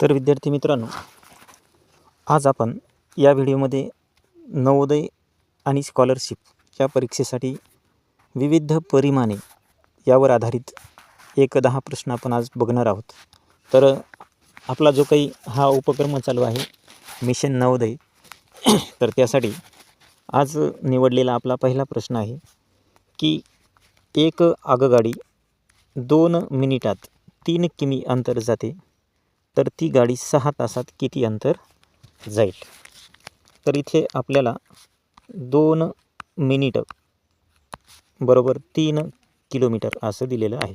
तर विद्यार्थी मित्रांनो आज आपण या व्हिडिओमध्ये नवोदय आणि स्कॉलरशिप या परीक्षेसाठी विविध परिमाणे यावर आधारित एक दहा प्रश्न आपण आज बघणार आहोत. तर आपला जो काही हा उपक्रम चालू आहे मिशन नवोदय तर त्यासाठी आज निवडलेला आपला पहिला प्रश्न आहे की एक आगगाडी दोन मिनिटात तीन किमी अंतर जाते. तर ती गाडी सहा तासात किती अंतर जाईल? तर इथे आपल्याला दोन मिनिटं बरोबर तीन किलोमीटर असं दिलेलं आहे.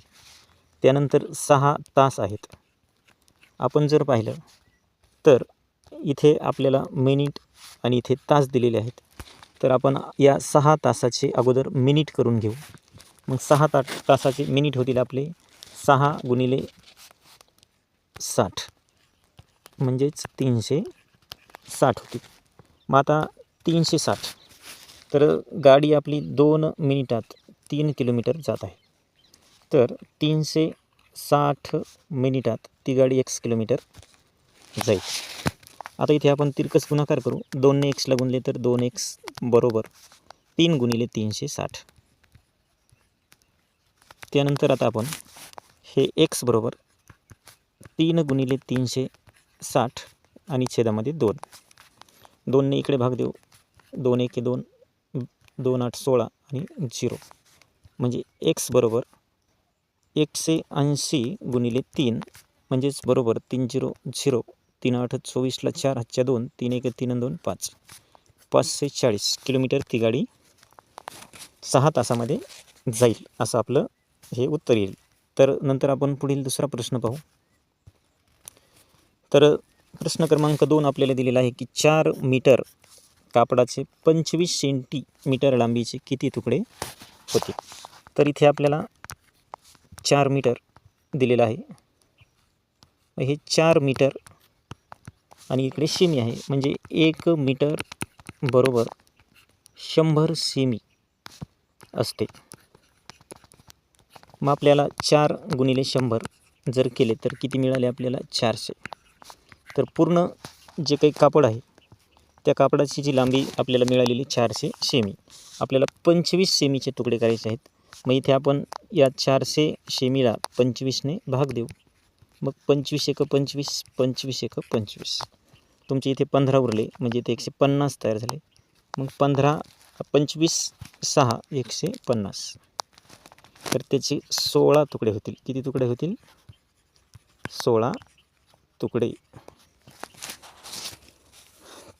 त्यानंतर सहा तास आहेत. आपण जर पाहिलं तर इथे आपल्याला मिनिट आणि इथे तास दिलेले आहेत. तर आपण या सहा तासाचे अगोदर मिनिट करून घेऊ. मग सहा ता तासाचे मिनिट होतील आपले सहा गुणिले साठ. म्हणजेच तीनशे साठ होती. मग आता तीनशे साठ. तर गाडी आपली दोन मिनिटात तीन किलोमीटर जात आहे. तर तीनशे साठ मिनिटात ती गाडी एक्स किलोमीटर जाईल. आता इथे आपण तिरकस गुणाकार करू. दोनने एक्सला गुणले तर दोन एक्स बरोबर तीन गुणिले तीनशे साठ. त्यानंतर आता आपण हे एक्स बरोबर तीन गुणिले तीनशे साठ आणि छेदामध्ये दोन. दोनने इकडे भाग देऊ. दोन एके दोन दोन आठ सोळा आणि झिरो. म्हणजे एक्स बरोबर एकशे ऐंशी गुणिले तीन म्हणजेच बरोबर तीन झिरो झिरो तीन आठ चोवीसला चार हातच्या दोन तीन एक तीन दोन पाच. पाचशे चाळीस किलोमीटर ती गाडी सहा तासामध्ये जाईल असं आपलं हे उत्तर येईल. तर नंतर आपण पुढील दुसरा प्रश्न पाहू. तर प्रश्न क्रमांक दोन आपल्याला दिलेला आहे की चार मीटर कापडाचे पंचवीस सेंटीमीटर लांबीचे किती तुकडे होते? तर इथे आपल्याला चार मीटर दिलेलं आहे. हे चार मीटर आणि इकडे सेमी आहे. म्हणजे एक मीटर बरोबर शंभर सेमी असते. मग आपल्याला चार गुणिले शंभर जर केले तर किती मिळाले आपल्याला चारशे? तर पूर्ण जे काही कापड आहे त्या कापडाची जी लांबी आपल्याला मिळालेली चारशे सेमी. आपल्याला पंचवीस सेमीचे तुकडे करायचे आहेत. मग इथे आपण या चारशे सेमीला पंचवीसने भाग देऊ. मग पंचवीस एक पंचवीस पंचवीस एक पंचवीस. तुमचे इथे पंधरा उरले म्हणजे इथे एकशे पन्नास तयार झाले. मग पंधरा पंचवीस सहा एकशे पन्नास. तर त्याचे सोळा तुकडे होतील. किती तुकडे होतील? सोळा तुकडे.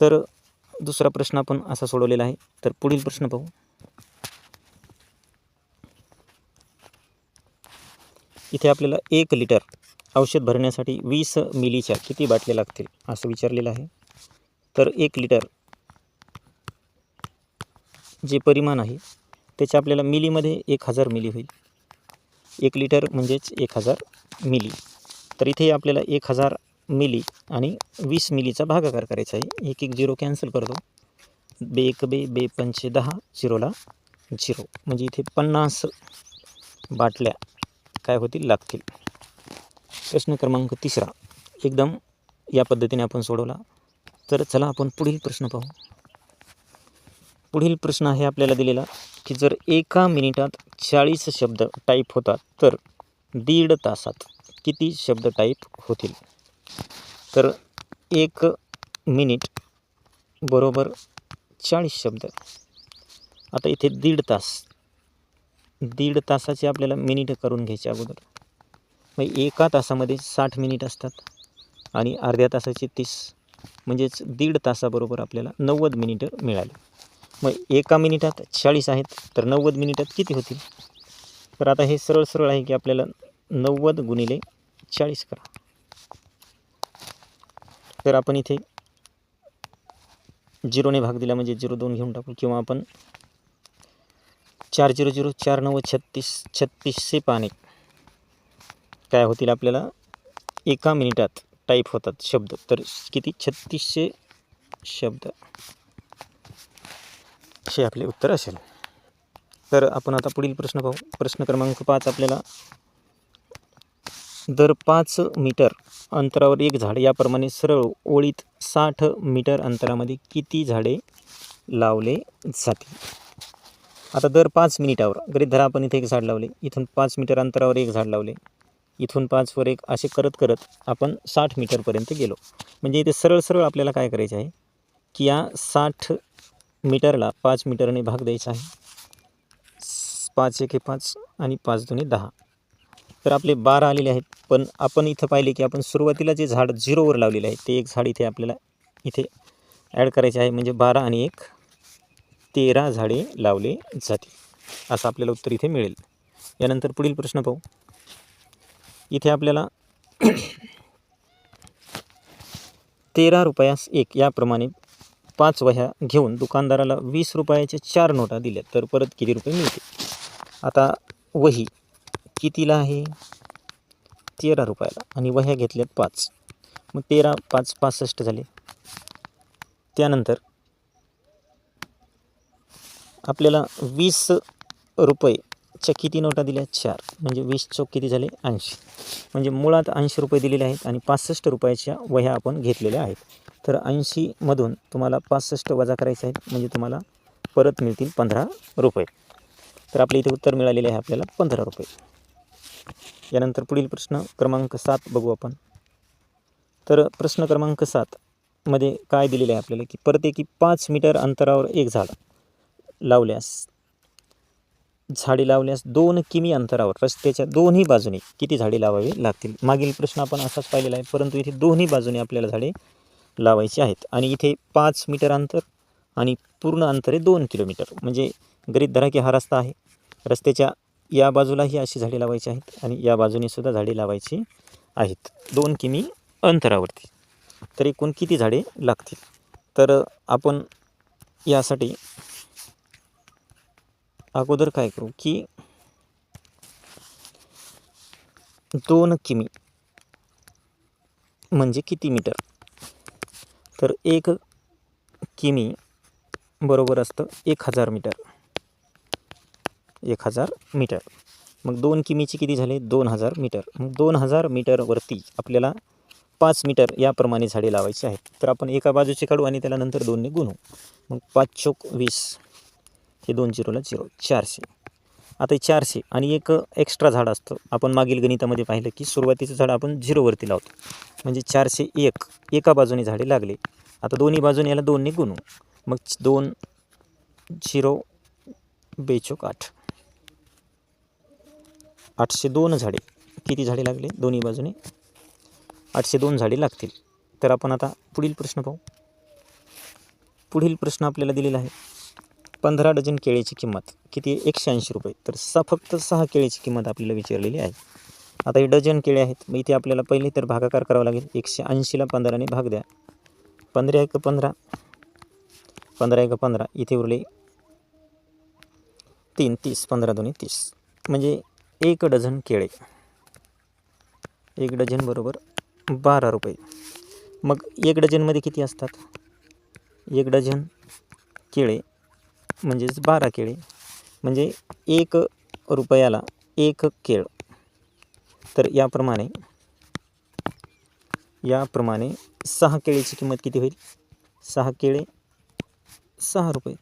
तर दुसरा प्रश्न आपण असा सोडवलेला आहे. तर पुढील प्रश्न पाहू. इथे आपल्याला एक लिटर औषध भरण्यासाठी वीस मिलीच्या किती बाटल्या लागतील असं विचारलेलं आहे. तर एक लिटर जे परिमाण आहे त्याचे आपल्याला मिलीमध्ये एक हजार मिली होईल. एक लिटर म्हणजेच एक हजार मिली. तर इथे आपल्याला एक हजार मिली आणि वीस मिलीचा भागाकार करायचा आहे. एक एक झिरो कॅन्सल करतो. बे एक बे बे पंचे दहा झिरोला झिरो. म्हणजे इथे पन्नास बाटल्या काय होतील? लागतील. प्रश्न क्रमांक तिसरा. एकदम या पद्धतीने आपण सोडवला. तर चला आपण पुढील प्रश्न पाहू. पुढील प्रश्न आहे आपल्याला दिलेला की जर एका मिनिटात चाळीस शब्द टाईप होतात तर दीड तासात किती शब्द टाईप होतील? तर एक मिनिट बरोबर चाळीस शब्द. आता इथे दीड तास. दीड तासाचे आपल्याला मिनिट करून घ्यायचे अगोदर. मग एका तासामध्ये साठ मिनिट असतात आणि अर्ध्या तासाचे तीस. म्हणजेच दीड तासाबरोबर आपल्याला नव्वद मिनिटं मिळाली. मग एका मिनिटात चाळीस आहेत तर नव्वद मिनिटात किती होतील? तर आता हे सरळ सरळ आहे की आपल्याला नव्वद गुणिले चाळीस करा. तर आपण इथे झिरोने भाग दिला म्हणजे झिरो दोन घेऊन टाकू किंवा आपण चार झिरो झिरो चार नव्वद छत्तीस छत्तीसशे पाने काय होतील आपल्याला? एका मिनिटात टाईप होतात शब्द. तर किती? छत्तीसशे शब्द. हे आपले उत्तर असेल. तर आपण आता पुढील प्रश्न पाहू. प्रश्न क्रमांक पाच आपल्याला दर पाच मीटर अंतरावर एक झाड याप्रमाणे सरळ ओळीत साठ मीटर अंतरामध्ये किती झाडे लावले जातील? आता दर पाच मिनिटावर गरीब धरा आपण इथे एक झाड लावले इथून पाच मीटर अंतरावर एक झाड लावले इथून पाचवर एक असे करत करत आपण साठ मीटरपर्यंत गेलो. म्हणजे इथे सरळ सरळ आपल्याला काय करायचे आहे की या साठ मीटरला पाच मीटरने भाग द्यायचा आहे. पाच एके पाच आणि पाच दोन्ही दहा. तर आपले बारा आलेले आहेत. पण आपण इथं पाहिले की आपण सुरुवातीला जे झाड झिरोवर लावलेले आहे ते एक झाड इथे आपल्याला इथे ॲड करायचे आहे. म्हणजे बारा आणि एक तेरा झाडे लावले जातील. असं आपल्याला उत्तर इथे मिळेल. यानंतर पुढील प्रश्न पाहू. इथे आपल्याला तेरा रुपयास एक याप्रमाणे पाच वह्या घेऊन दुकानदाराला वीस रुपयाच्या चार नोटा दिल्या तर परत किती रुपये मिळते आता वही. कितीला आहे? तेरा रुपयाला. आणि वह्या घेतल्यात पाच. मग तेरा पाच पासष्ट झाले. त्यानंतर आपल्याला वीस रुपयेच्या किती नोटा दिल्या? चार. म्हणजे वीस चौक किती झाले? ऐंशी. म्हणजे मुळात ऐंशी रुपये दिलेले आहेत आणि पासष्ट रुपयाच्या वह्या आपण घेतलेल्या आहेत. तर ऐंशीमधून तुम्हाला पासष्ट वजा करायचे आहेत. म्हणजे तुम्हाला परत मिळतील पंधरा रुपये. तर आपल्या इथे उत्तर मिळालेले आहे आपल्याला पंधरा रुपये. यानंतर पुढील प्रश्न क्रमांक सात बघू आपण. तर प्रश्न क्रमांक सात मध्ये काय दिलेलं आहे आपल्याला की प्रत्येकी पाच मीटर अंतरावर एक झाड लावल्यास झाडे लावल्यास दोन किमी अंतरावर रस्त्याच्या दोन्ही बाजूने किती झाडे लावावी लागतील? मागील प्रश्न आपण असाच पाहिलेला आहे परंतु इथे दोन्ही बाजूने आपल्याला झाडे लावायची आहेत. आणि इथे पाच मीटर अंतर आणि पूर्ण अंतर आहे दोन किलोमीटर. म्हणजे गरीब धरा की हा रस्ता आहे. रस्त्याच्या या बाजूलाही अशी झाडे लावायची आहेत आणि या बाजूने सुद्धा झाडे लावायची आहेत. दोन किमी अंतरावरती. तर एकूण किती झाडे लागतील? तर आपण यासाठी अगोदर काय करू की दोन किमी म्हणजे किती मीटर? तर एक किमी बरोबर असतं एक हजार मीटर. एक हजार मीटर. मग दोन किमीचे किती झाले? दोन हजार मीटर. मग दोन हजार मीटरवरती आपल्याला पाच मीटर याप्रमाणे झाडे लावायची आहेत. तर आपण एका बाजूचे काढू आणि त्याला नंतर दोनने गुणू. मग पाच चोक वीस हे दोन झिरोला झिरो. चारशे. आता चारशे आणि एक एक्स्ट्रा झाड असतं. आपण मागील गणितामध्ये पाहिलं की सुरुवातीचं झाड आपण झिरोवरती लावतो. म्हणजे चारशे एक एका बाजूने झाडे लागले. आता दोन्ही बाजूने याला दोनने गुणू. मग दोन झिरो बेचोक आठ. आठशे दोन झाडे. किती झाडे लागले? दोन्ही बाजूने. आठशे दोन झाडे लागतील. तर आपण आता पुढील प्रश्न पाहू. पुढील प्रश्न आपल्याला दिलेला आहे. पंधरा डझन केळीची किंमत. किती? आहे एकशे ऐंशी रुपये. तर सा फक्त सहा केळीची किंमत आपल्याला विचारलेली आहे. आता हे डझन केळे आहेत. मग इथे आपल्याला पहिले तर भागाकार करावा लागेल. एकशे ऐंशीला पंधराने भाग द्या. पंधरा एक पंधरा. पंधरा एक पंधरा. इथे उरले तीन तीस. पंधरा दोन्ही तीस. म्हणजे एक डझन केळे. एक डझन बरोबर बारा रुपये. मग एक डझनमध्ये किती असतात? एक डझन केळे म्हणजेच बारा केळे. म्हणजे एक रुपयाला एक केळ. तर याप्रमाणे याप्रमाणे सहा केळीची किंमत किती होईल? सहा केळे सहा रुपये.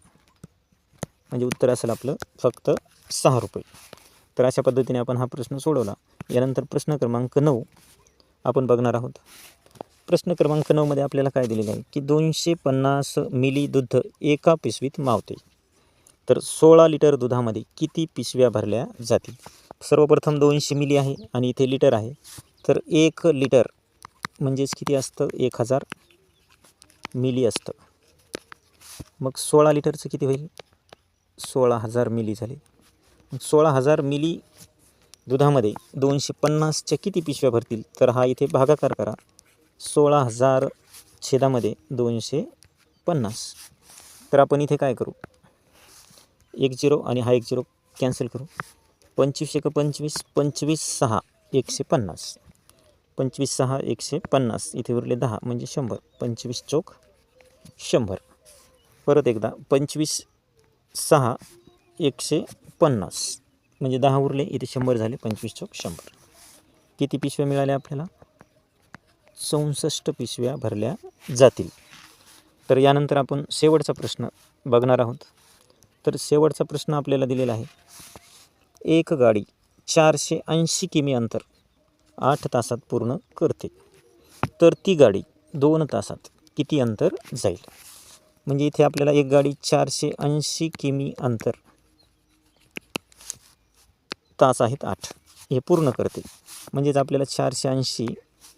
म्हणजे उत्तर असेल आपलं फक्त सहा रुपये. तर अशा पद्धतीने आपण हा प्रश्न सोडवला. यानंतर प्रश्न क्रमांक नऊ आपण बघणार आहोत. प्रश्न क्रमांक नऊमध्ये आपल्याला काय दिलेलं आहे? की दोनशे पन्नास मिली दूध एका पिशवीत मावते. तर सोळा लिटर दुधामध्ये किती पिशव्या भरल्या जातील? सर्वप्रथम दोनशे मिली आहे आणि इथे लिटर आहे. तर एक लिटर म्हणजेच किती असतं? एक हजार मिली असतं. मग सोळा लिटरचं किती होईल? सोळा हजार मिली झाले. सोळा हजार मिली दुधामध्ये दोनशे पन्नासच्या किती पिशव्या भरतील? तर हा इथे भागाकार करा. सोळा हजार छेदामध्ये दोनशे पन्नास. तर आपण इथे काय करू? एक झिरो आणि हा एक झिरो कॅन्सल करू. पंचवीस एक पंचवीस पंचवीस सहा एकशे पन्नास. पंचवीस सहा एकशे पन्नास. इथे उरले दहा म्हणजे शंभर. पंचवीस चौक शंभर. परत एकदा पंचवीस सहा एकशे पन्नास. म्हणजे दहा उरले इथे शंभर झाले पंचवीस चौक शंभर. किती पिशव्या मिळाल्या आपल्याला? चौसष्ट पिशव्या भरल्या जातील. तर यानंतर आपण शेवटचा प्रश्न बघणार आहोत. तर शेवटचा प्रश्न आपल्याला दिलेला आहे. एक गाडी चारशे ऐंशी किमी अंतर आठ तासात पूर्ण करते. तर ती गाडी दोन तासात किती अंतर जाईल? म्हणजे इथे आपल्याला एक गाडी चारशे ऐंशी किमी अंतर तास आहेत आठ. हे पूर्ण करते. म्हणजेच आपल्याला चारशे ऐंशी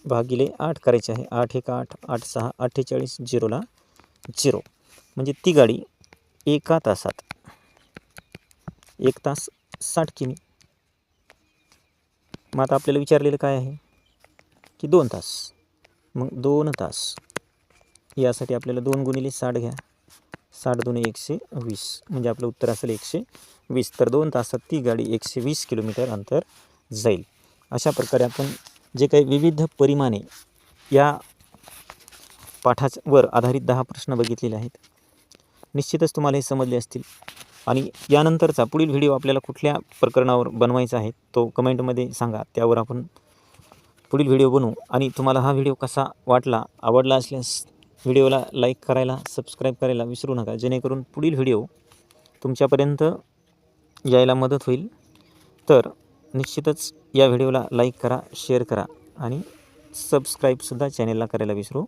भागिले आठ करायचे आहे. आठ एक आठ आठ सहा अठ्ठेचाळीस झिरोला झिरो म्हणजे ती गाडी एका तासात. एक तास साठ किमी. मग आता आपल्याला विचारलेलं काय आहे? की दोन तास. मग दोन तास. यासाठी आपल्याला दोन गुणिले साठ घ्या. साठ दोन एकशे वीस. म्हणजे आपलं उत्तर असेल एकशे वीस. तर दोन तासात ती गाडी एकशे वीस किलोमीटर अंतर जाईल. अशा प्रकारे आपण जे काही विविध परिमाणे या पाठावर आधारित दहा प्रश्न बघितलेले आहेत निश्चितच तुम्हाला हे समजले असतील. आणि यानंतरचा पुढील व्हिडिओ आपल्याला कुठल्या प्रकरणावर बनवायचा आहे तो कमेंटमध्ये सांगा. त्यावर आपण पुढील व्हिडिओ बनवू. आणि तुम्हाला हा व्हिडिओ कसा वाटला आवडला असल्यास व्हिडिओला लाईक करायला सबस्क्राईब करायला विसरू नका. जेणेकरून पुढील व्हिडिओ तुमच्यापर्यंत यायला मदत होईल. तर निश्चितच या व्हिडिओला लाईक करा शेअर करा आणि सबस्क्राईबसुद्धा चॅनेलला करायला विसरू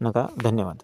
नका. धन्यवाद.